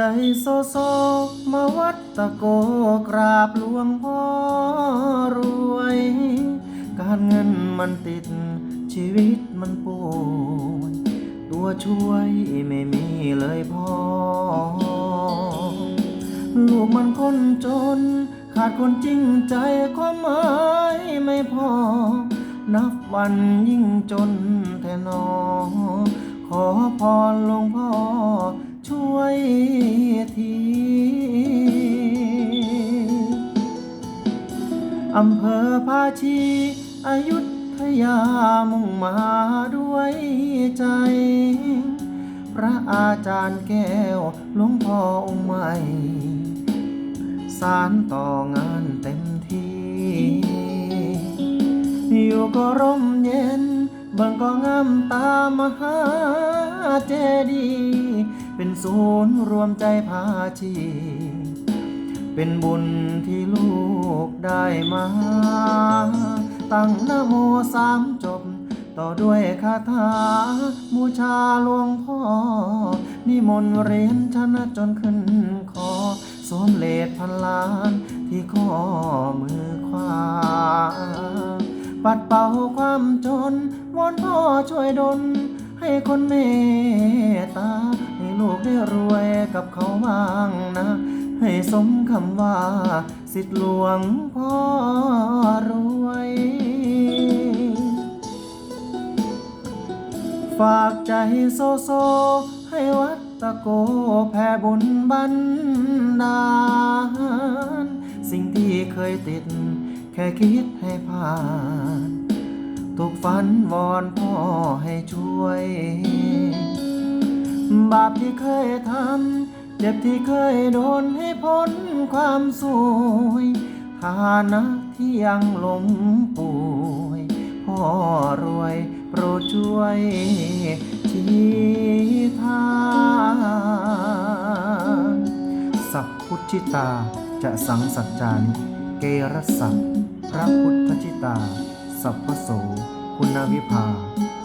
ใจโซโซมาวัดตะโกกราบหลวงพ่อรวย การเงินมันติดชีวิตมันป่วยตัวช่วยไม่มีเลยพ่อลูกมันคนจน ขาดคนจริงใจความหมายไม่พอ นับวันยิ่งจนแท่นอขอพรหลวงพ่อช่วย อำเภอภาชีอายุทยามุ่งมาด้วยใจ พระอาจารย์แก้วหลวงพ่อองค์ใหม่ สารต่องานเต็มที่ อยู่ก็ร่มเย็นบิ่งก็งามตามหาเจดีย์เป็นศูนย์รวมใจพาชี เป็นบุญที่ลูกได้มา ตั้งนโมสามจบ ต่อด้วยคาถาบูชาหลวงพ่อ นิมนต์เรียนชนะจนขึ้นคอสวมเลดพันล้านที่ข้อมือขวา ปัดเป่าความจนวอนพ่อช่วยดลให้คนเมตตา ให้ลูกได้รวยกับเขาบ้างนะ ให้สมคำว่า สิทธิหลวงพ่อรวย ฝากใจโซโซ ให้วัดตะโกแผ่บุญบันดาล สิ่งที่เคยติด แค่คิดให้ผ่านทุกฝันวอนพ่อให้ช่วย บาปที่เคยทำ เจ็บที่เคยโดนให้พ้นความสวยฐานะที่ยังหลงป่วยพ่อรวยโปรดช่วยชี้ทางสัพพุทธิตาจะสังสัจจานิเกรสังพระพุทธชิตา สัพพโส คุณวิภา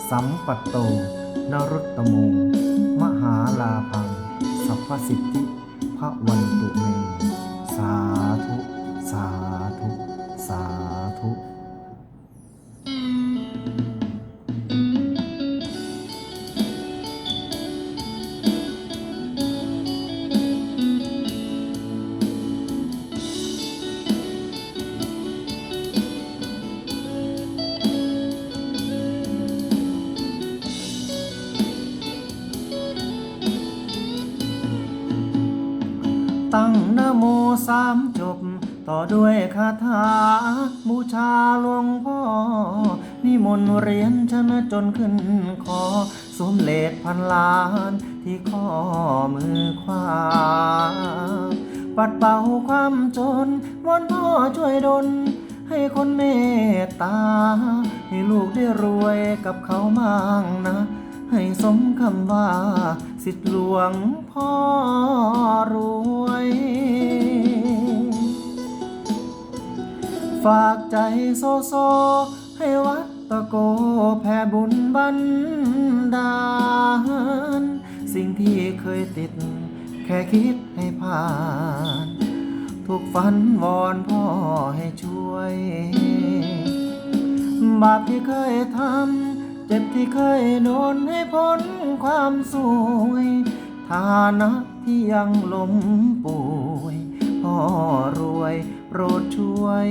สัมปัตโต นรุตตโมง ระสิทธิพระวันตุเม สาธุ สาธุ สาธุ ตั้งนโมสามจบ ต่อด้วยคาถา บูชาหลวงพ่อ นิมนต์เรียนชนะจนขึ้นคอสมเลดพันล้านที่ข้อมือขวา ปัดเป่าความจนวอนพ่อช่วยดลให้คนเมตตา ให้ลูกได้รวยกับเขามั่งนะ ให้สมคำว่า สิทธิหลวงพ่อ ฝากใจโซโซ ให้วัดตะโกแผ่บุญบันดาล สิ่งที่เคยติด แค่คิดให้ผ่าน ทุกฝันวอนพ่อให้ช่วย บาปที่เคยทำ เจ็บที่เคยโดนให้พ้นความสวยฐานะที่ยังล้มป่วยพ่อรวย โปรดช่วย